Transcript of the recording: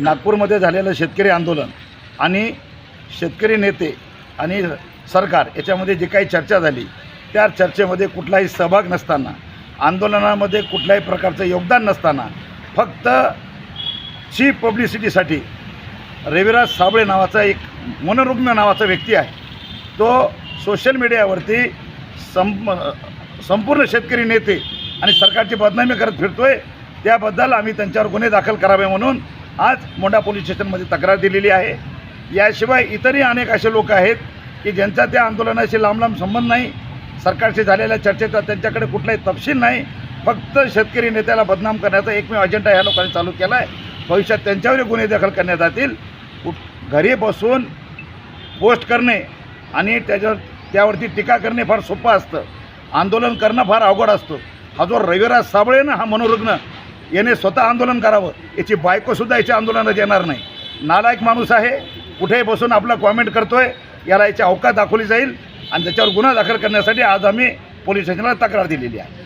नागपूरमध्ये झालेलं शेतकरी आंदोलन आणि शेतकरी नेते आणि सरकार याच्यामध्ये जी काही चर्चा झाली त्या चर्चेमध्ये कुठलाही सहभाग नसताना आंदोलनामध्ये कुठल्याही प्रकारचं योगदान नसताना फक्त ची पब्लिसिटीसाठी रविराज साबळे नावाचा एक मनोरुग्ण नावाचा व्यक्ती आहे. तो सोशल मीडियावरती सं संपूर्ण शेतकरी नेते आणि सरकारची बदनामी करत फिरतो आहे त्याबद्दल आम्ही त्यांच्यावर गुन्हे दाखल करावे म्हणून आज मोंढा पोलीस स्टेशनमध्ये तक्रार दिलेली आहे. याशिवाय इतरही अनेक असे लोक आहेत की ज्यांचा त्या आंदोलनाशी लांब लांब संबंध नाही सरकारशी झालेल्या चर्चेचा त्यांच्याकडे कुठलाही तपशील नाही. फक्त शेतकरी नेत्याला बदनाम करण्याचा एकमेव अजेंडा ह्या लोकांनी चालू केला आहे भविष्यात त्यांच्यावरही गुन्हे दाखल करण्यात जातील. घरी बसून पोस्ट करणे आणि त्याच्यावर त्यावरती टीका करणे फार सोपं असतं. आंदोलन करणं फार अवघड असतं. हा जो रविराज साबळे ना हा मनोरुग्ण. याने स्वतः आंदोलन करावं. याची बायकोसुद्धा याच्या आंदोलनात येणार नाही. नालायक माणूस आहे. कुठेही बसून आपला कॉमेंट करतोय. याला याची अवकाश दाखवली जाईल. आणि त्याच्यावर गुन्हा दाखल करण्यासाठी आज आम्ही पोलीस स्टेशनला तक्रार दिलेली आहे.